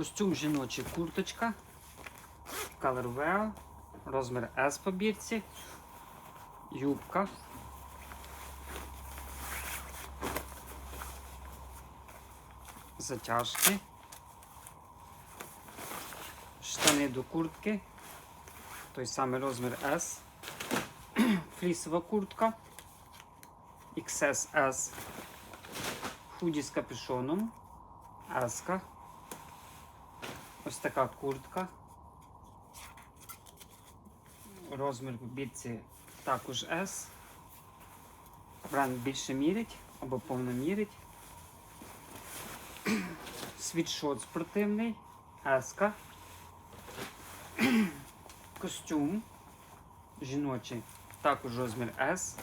Костюм жіночий курточка. Color Wear. Розмір S по бірці. Юбка. Затяжки. Штани до куртки. Той самий розмір S. Флісова куртка. XSS. Худі з капюшоном. S. Ось така куртка. Розмір в бітці також S. Бренд більше мірить або повно мірить. Світшот спортивний. S. Костюм жіночий. Також розмір S.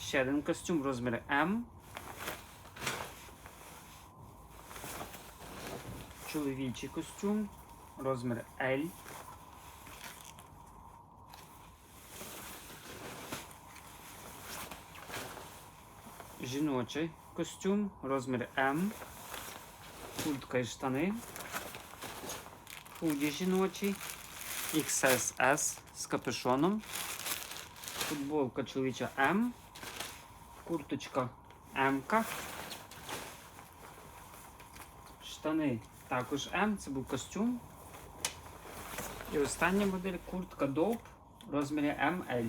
Ще один костюм розмір M. Чоловічий костюм, розмір L. Жіночий костюм, розмір М. Куртка і штани. Худі жіночий. XSS з капюшоном. Футболка чоловіча М. Курточка М. Штани також М, це був костюм. І остання модель куртка Dope в розмірі ML.